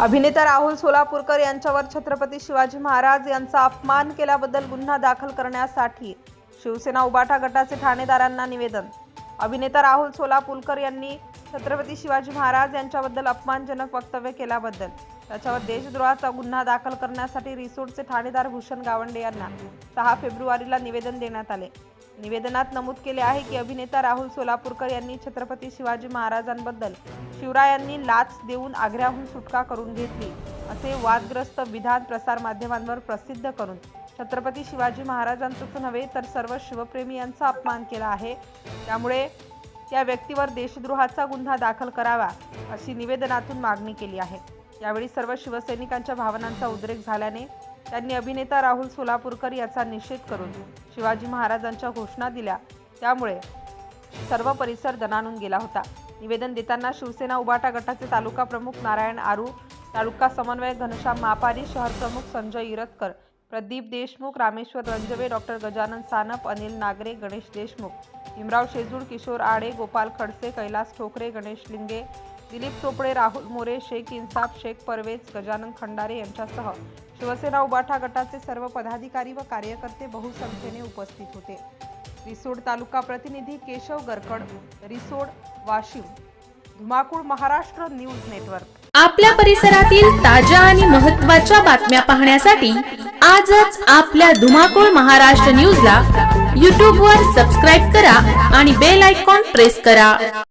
अभिनेता राहुल सोलापूरकर यांच्यावर छत्रपती शिवाजी महाराज यांचा अपमान केल्याबद्दल गुन्हा दाखल करण्यासाठी शिवसेना उबाटा गटाचे ठाणेदारांना निवेदन. अभिनेता राहुल सोलापूरकर यांनी छत्रपती शिवाजी महाराज यांच्याबद्दल अपमानजनक वक्तव्य केल्याबद्दल त्याच्यावर देशद्रोहाचा गुन्हा दाखल करण्यासाठी रिसोडचे ठाणेदार भूषण गावंडे यांना सहा फेब्रुवारीला निवेदन देण्यात आले. निवेदनात नमूद केले आहे की अभिनेता राहुल सोलापूरकर यांनी छत्रपती शिवाजी महाराजांबद्दल शिवरायांनी लाच देऊन आग्र्याहून सुटका करून घेतली असे वादग्रस्त विधान प्रसारमाध्यमांवर प्रसिद्ध करून छत्रपती शिवाजी महाराजांचंच नव्हे तर सर्व शिवप्रेमी यांचा अपमान केला आहे. त्यामुळे त्या व्यक्तीवर देशद्रोहाचा गुन्हा दाखल करावा अशी निवेदनातून मागणी केली आहे. यावेळी सर्व शिवसैनिकांच्या भावनांचा उद्रेक झाल्याने त्यांनी अभिनेता राहुल सोलापूरकर याचा निषेध करून शिवाजी महाराजांच्या घोषणा दिल्या. त्यामुळे सर्व परिसर दणानून गेला होता. निवेदन देताना शिवसेना उबाटा गटाचे तालुका प्रमुख नारायण आरू तालुका समन्वयक घनश्याम मापारी शहर प्रमुख संजय इरतकर प्रदीप देशमुख रामेश्वर रंजवे डॉक्टर गजानन सानप अनिल नागरे गणेश देशमुख भीमराव शेजूळ किशोर आडे गोपाल खडसे कैलास ठोकरे गणेश लिंगे दिलीप चोपडे राहुल मोरे शेख इन्साफ शेख परवेज गजानन खंडारे यांच्यासह शिवसेना उबाठा गटाचे सर्व पदाधिकारी व कार्यकर्ते बहुसंख्येने उपस्थित होते. रिसोड तालुका प्रतिनिधी केशव गरकड रिसोड वाशिम धुमाकूळ महाराष्ट्र न्यूज नेटवर्क. आपल्या परिसरातील ताज्या आणि महत्त्वाच्या बातम्या पाहण्यासाठी आजच आपल्या धुमाकूळ महाराष्ट्र न्यूजला यूट्यूबवर सबस्क्राईब करा आणि बेल आयकॉन प्रेस करा.